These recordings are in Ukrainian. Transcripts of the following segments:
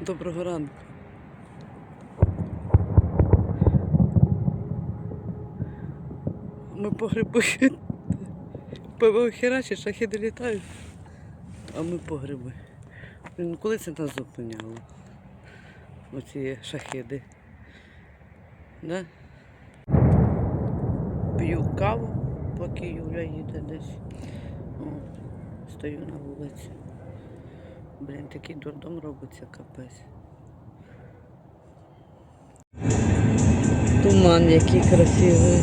Доброго ранку. Ми по гриби. ПВО херачить, шахіди літають, а ми по гриби. Ну коли це нас зупиняло? Оці шахіди. Да? П'ю каву, поки Юля їде десь. О, стою на вулиці. Блін, такий дурдом робиться капець. Туман який красивий.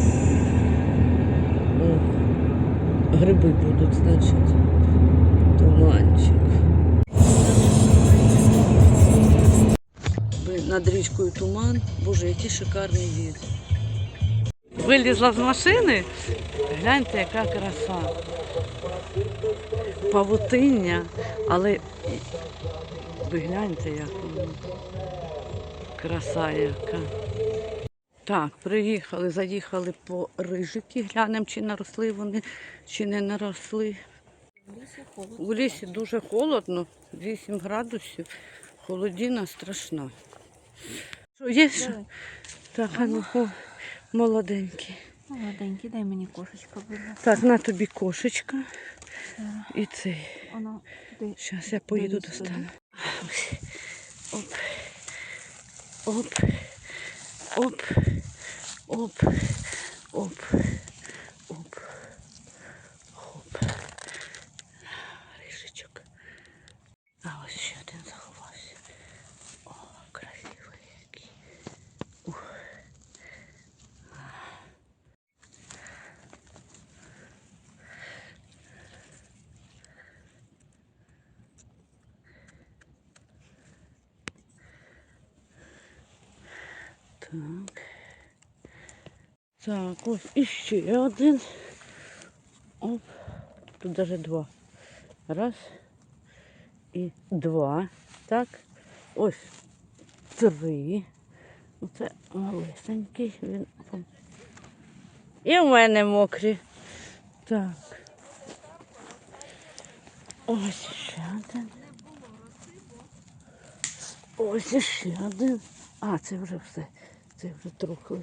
Гриби будуть, значить. Туманчик. Над річкою туман. Боже, який шикарний від. Вилізла з машини. Гляньте, яка краса. Павутиння, але ви гляньте, як воно. Краса яка. Так, приїхали, заїхали по рижики, глянемо, чи наросли вони, чи не наросли. У лісі дуже холодно, 8 градусів, холодіна страшна. Що, є що? Так, а ну, молоденький. Молоденький, дай мені кошечка, будь ласка. Так, на тобі кошечка. І цей. Зараз я поїду достану. Оп. Оп. Оп. Оп. Оп. Оп. Рижичок. А ось ще один заховався. О, красивий який. Ух. Так. Так, ось іще один. Оп. Тут навіть два. Раз. І два. Так. Ось три. Оце малесенький. Він. І в мене мокрі. Так. Ось ще один. Ось ще один. А, це вже все. Це вже трохи.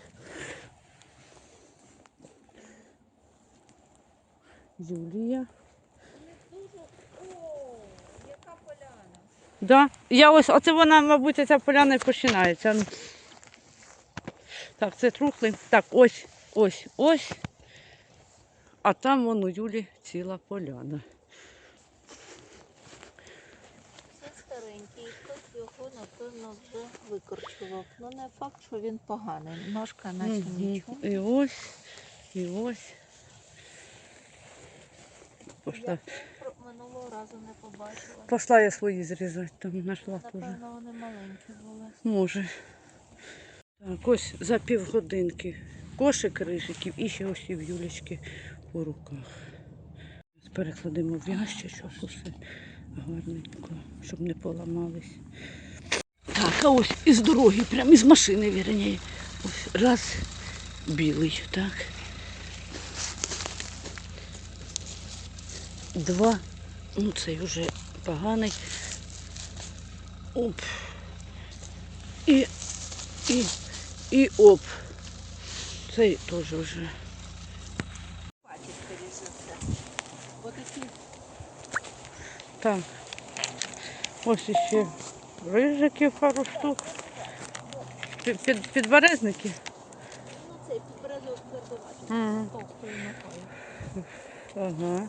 Юлія. Да. Я ось, оце вона, мабуть, ця поляна і починається. Так, це трухли. Так, ось, ось, ось. А там вон у Юлі ціла поляна. Це старенький, хтось його, напевно, вже викорчував. Ну, не факт, що він поганий. Ножка наче Мгм. нічого. І ось, і ось. Пошла, Я минулого разу не побачила. пошла я свої зрізати, там знайшла теж. Напевно, вони маленькі були. Може. Так, ось за півгодинки кошик рижиків і ще ось і в Юлечки по руках. Перекладемо в ящичок усе гарненько, щоб не поламались. Так, ось із дороги, прямо із машини, вірніше. Ось раз білий, так. Два. Ну, цей вже поганий. Оп. І, і, і оп. Цей теж вже. Так. Ось іще рижиків пару штук. Під, під, підберезники. Ну, цей підберезок твердоватий. Мгм. Товстою ногою. Ага.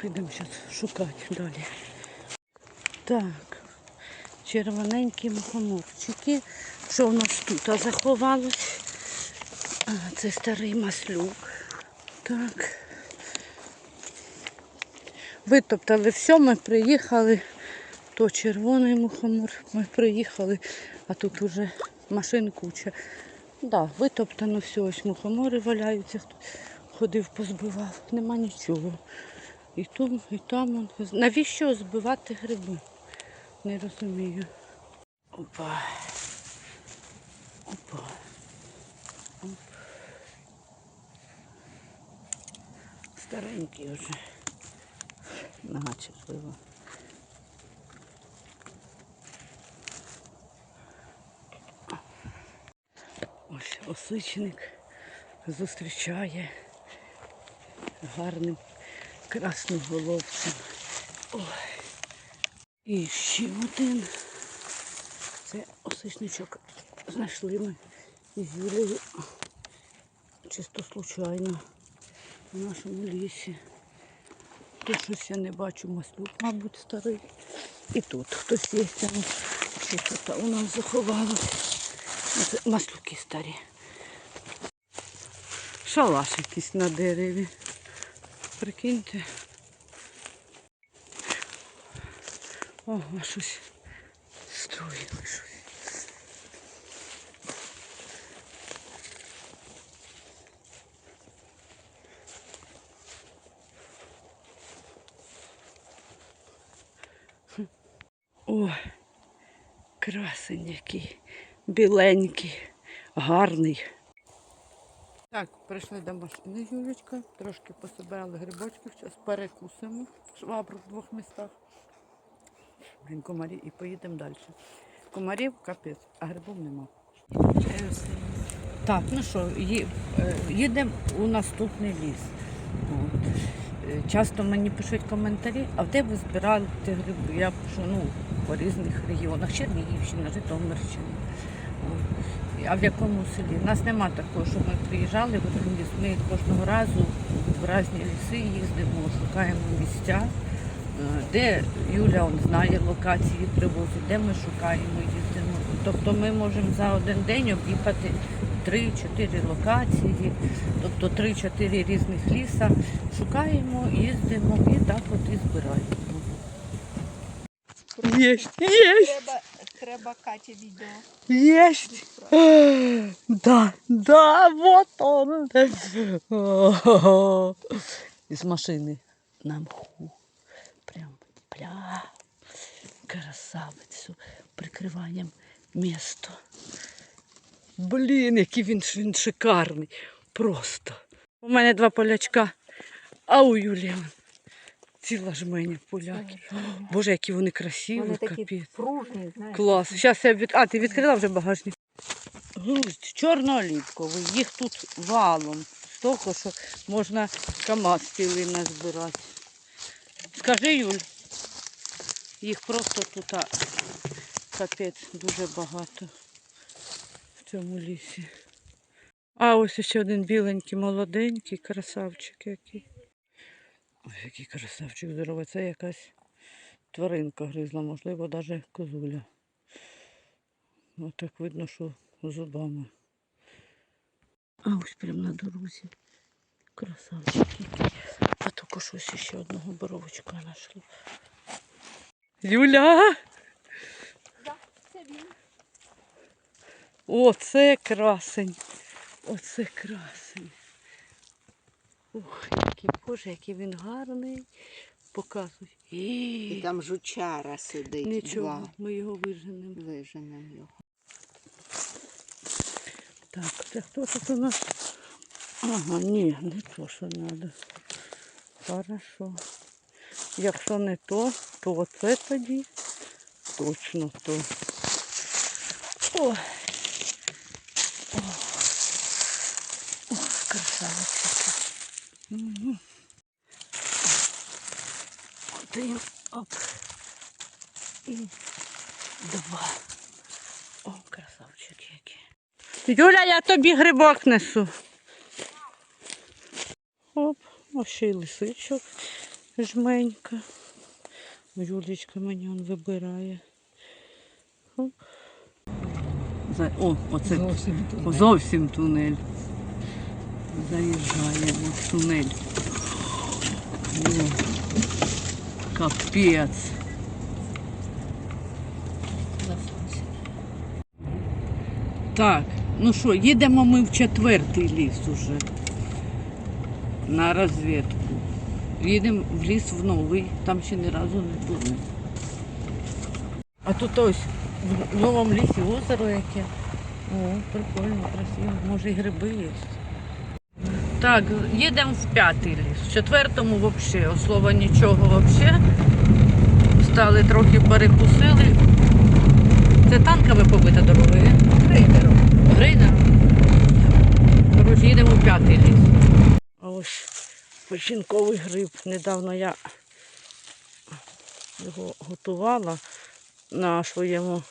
Підемо зараз шукати далі. Так. Червоненькі мухоморчики. Що в нас тут заховалось? А, це старий маслюк. Так. Витоптали все, ми приїхали. То червоний мухомор. Ми приїхали, а тут уже машин куча. Да, витоптано все, ось мухомори валяються, хто ходив, позбивав. Нема нічого. І тут, і там. Навіщо збивати гриби? Не розумію. Опа. Опа. Оп. Старенький вже. Нога чеплива. Ось осичник зустрічає гарним красноголовцем. Ой. І ще один. Це осичничок знайшли ми з Юлею. Чисто случайно в нашому лісі. Тут щось я не бачу, маслюк, мабуть, старий. І тут хтось є. Щось тут у нас заховалось. Ну, маслюки старі. Шалаш якийсь на дереві. Прикиньте. Ого, щось строїли щось. Ой, красень який, біленький, гарний. Так, прийшли до машини, Юлечка, трошки пособирали грибочків, зараз перекусимо швабру в двох містах. Комарі і поїдемо далі. Комарів капець, а грибів нема. Так, ну що, е, їдемо у наступний ліс. От. Часто мені пишуть коментарі, а де ви збирали гриби? Я пишу ну, по різних регіонах, Чернігівщина, Житомирщина. А в якому селі? У нас нема такого, що ми приїжджали. Ми кожного разу в різні ліси їздимо, шукаємо місця, е, де Юля он, знає локації, привозить, де ми шукаємо, їздимо. Тобто ми можемо за один день об'їхати 3-4 локації, тобто 3-4 різних ліса. Шукаємо, їздимо і так от і збираємо. Єсть, єсть, Треба, треба Каті відео. єсть. Да, да, вот он. О, Из машины на мху. Прям, бля, красавицю. Прикриванням місто. Блін, який він, він шикарний. Просто. У мене два полячка, а у Юлії ціла жменя поляків. Боже, які вони красиві, Вони такі капець. пружні, знаєш. Клас. Зараз я від... А, ти відкрила вже багажник? Грусть чорно-олівковий. Їх тут валом. Столько, що можна КАМАЗ цілий назбирати. Скажи, Юль, їх просто тут капець дуже багато цьому лісі. А ось ще один біленький, молоденький, красавчик який. Ой, який красавчик здоровий. Це якась тваринка гризла, можливо, навіть козуля. Ось так видно, що зубами. А ось прямо на дорозі. Красавчик який. А тільки щось ще одного боровочка знайшла. Юля! Да, це він. Оце красень. Оце красень. Ух, який боже, який він гарний. Показуй. І там жучара сидить. Нічого, Два. ми його виженемо. Виженемо його. Так, це хто тут у нас? Ага, ні, не то, що треба. Хорошо. Якщо не то, то оце тоді точно то. О! О! О, красавиця. Угу. Один, оп. І два. О, красавчик який. Юля, я тобі грибок несу. Оп, ось ще й лисичок жменька. Юлічка мені он вибирає. Оп. О, оце Зовсім тут. зовсім тунель. Заїжджаємо в тунель. О, капець. Так, ну що, їдемо ми в четвертий ліс уже на розвідку. Їдемо в ліс в новий, там ще ні разу не були. А тут ось в новому лісі озеро яке. О, прикольно, красиво. Може і гриби є. Так, їдемо в п'ятий ліс. В четвертому взагалі, слова нічого взагалі. Стали трохи перекусили. Це танками побита дорога, є? Грейдером. Грейдером. Коротше, їдемо в п'ятий ліс. А ось печінковий гриб. Недавно я його готувала на своєму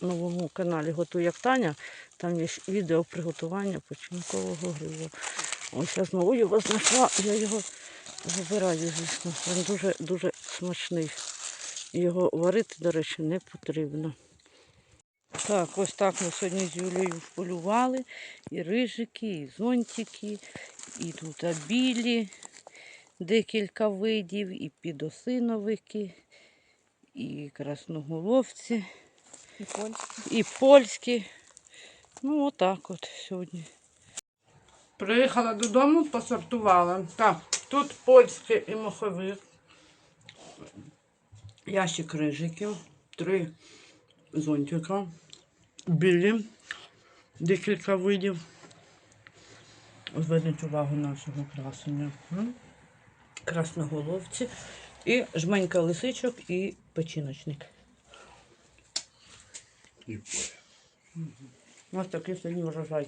новому каналі Готуй як Таня. Там є відео приготування печінкового грибу. Ось я знову його знайшла, я його забираю, звісно. Він дуже дуже смачний. Його варити, до речі, не потрібно. Так, ось так ми сьогодні з Юлією полювали. І рижики, і зонтики, і тут білі, декілька видів, і підосиновики, і красноголовці, І польський. і польські. Ну, отак от сьогодні. Приїхала додому, посортувала. Так, тут польське і моховик. Ящик рижиків, три зонтика, білі, декілька видів. Зверніть увагу нашого красення. Красноголовці. І жменька лисичок і печіночник. І поля. У нас такий сьогодні врожай.